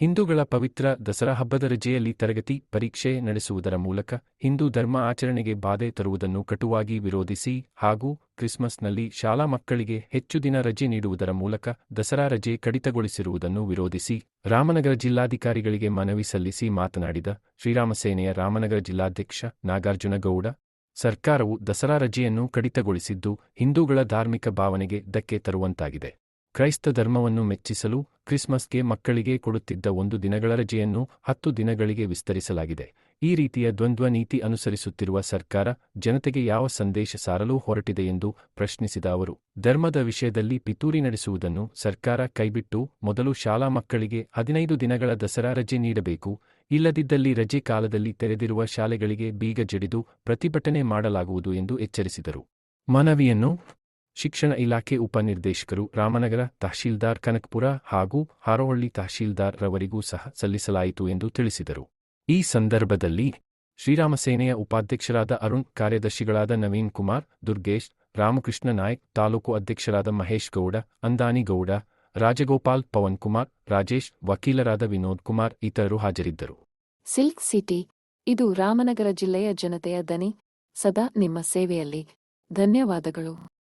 ಹಿಂದೂಗಳ ಪವಿತ್ರ ದಸರಾ ಹಬ್ಬದ ರಜೆಯಲ್ಲಿ ತರಗತಿ ಪರೀಕ್ಷೆ ನಡೆಸುವುದರ ಮೂಲಕ ಹಿಂದೂ ಧರ್ಮ ಆಚರಣೆಗೆ ಬಾಧೆ ತರುವುದನ್ನು ಕಟುವಾಗಿ ವಿರೋಧಿಸಿ ಹಾಗೂ ಕ್ರಿಸ್ಮಸ್ನಲ್ಲಿ ಶಾಲಾ ಮಕ್ಕಳಿಗೆ ಹೆಚ್ಚು ದಿನ ರಜೆ ನೀಡುವುದರ ಮೂಲಕ ದಸರಾ ರಜೆ ಕಡಿತಗೊಳಿಸಿರುವುದನ್ನು ವಿರೋಧಿಸಿ ರಾಮನಗರ ಜಿಲ್ಲಾಧಿಕಾರಿಗಳಿಗೆ ಮನವಿ ಸಲ್ಲಿಸಿ ಮಾತನಾಡಿದ ಶ್ರೀರಾಮಸೇನೆಯ ರಾಮನಗರ ಜಿಲ್ಲಾಧ್ಯಕ್ಷ ನಾಗಾರ್ಜುನಗೌಡ, ಸರ್ಕಾರವು ದಸರಾ ರಜೆಯನ್ನು ಕಡಿತಗೊಳಿಸಿದ್ದು ಹಿಂದೂಗಳ ಧಾರ್ಮಿಕ ಭಾವನೆಗೆ ಧಕ್ಕೆ ತರುವಂತಾಗಿದೆ. ಕ್ರೈಸ್ತ ಧರ್ಮವನ್ನು ಮೆಚ್ಚಿಸಲು ಕ್ರಿಸ್ಮಸ್ಗೆ ಮಕ್ಕಳಿಗೆ ಕೊಡುತ್ತಿದ್ದ ಒಂದು ದಿನಗಳ ರಜೆಯನ್ನು ಹತ್ತು ದಿನಗಳಿಗೆ ವಿಸ್ತರಿಸಲಾಗಿದೆ. ಈ ರೀತಿಯ ದ್ವಂದ್ವ ನೀತಿ ಅನುಸರಿಸುತ್ತಿರುವ ಸರ್ಕಾರ ಜನತೆಗೆ ಯಾವ ಸಂದೇಶ ಸಾರಲು ಹೊರಟಿದೆ ಎಂದು ಪ್ರಶ್ನಿಸಿದ ಅವರು, ಧರ್ಮದ ವಿಷಯದಲ್ಲಿ ಪಿತೂರಿ ನಡೆಸುವುದನ್ನು ಸರ್ಕಾರ ಕೈಬಿಟ್ಟು ಮೊದಲು ಶಾಲಾ ಮಕ್ಕಳಿಗೆ ಹದಿನೈದು ದಿನಗಳ ದಸರಾ ರಜೆ ನೀಡಬೇಕು, ಇಲ್ಲದಿದ್ದಲ್ಲಿ ರಜೆ ಕಾಲದಲ್ಲಿ ತೆರೆದಿರುವ ಶಾಲೆಗಳಿಗೆ ಬೀಗ ಜಡಿದು ಪ್ರತಿಭಟನೆ ಮಾಡಲಾಗುವುದು ಎಂದು ಎಚ್ಚರಿಸಿದರು. ಮನವಿಯನ್ನು ಶಿಕ್ಷಣ ಇಲಾಖೆ ಉಪನಿರ್ದೇಶಕರು ರಾಮನಗರ ತಹಶೀಲ್ದಾರ್ ಕನಕಪುರ ಹಾಗೂ ಹಾರೋಹಳ್ಳಿ ತಹಶೀಲ್ದಾರ್ ರವರಿಗೂ ಸಹ ಸಲ್ಲಿಸಲಾಯಿತು ಎಂದು ತಿಳಿಸಿದರು. ಈ ಸಂದರ್ಭದಲ್ಲಿ ಶ್ರೀರಾಮಸೇನೆಯ ಉಪಾಧ್ಯಕ್ಷರಾದ ಅರುಣ್, ಕಾರ್ಯದರ್ಶಿಗಳಾದ ನವೀನ್ ಕುಮಾರ್, ದುರ್ಗೇಶ್, ರಾಮಕೃಷ್ಣ ನಾಯಕ್, ತಾಲೂಕು ಅಧ್ಯಕ್ಷರಾದ ಮಹೇಶ್ ಗೌಡ, ಅಂದಾನಿ ಗೌಡ, ರಾಜಗೋಪಾಲ್ ಪವನ್ ಕುಮಾರ್, ರಾಜೇಶ್, ವಕೀಲರಾದ ವಿನೋದ್ ಕುಮಾರ್ ಇತರರು ಹಾಜರಿದ್ದರು. ಸಿಲ್ಕ್ ಸಿಟಿ, ಇದು ರಾಮನಗರ ಜಿಲ್ಲೆಯ ಜನತೆಯ ದನಿ. ಸದಾ ನಿಮ್ಮ ಸೇವೆಯಲ್ಲಿ. ಧನ್ಯವಾದಗಳು.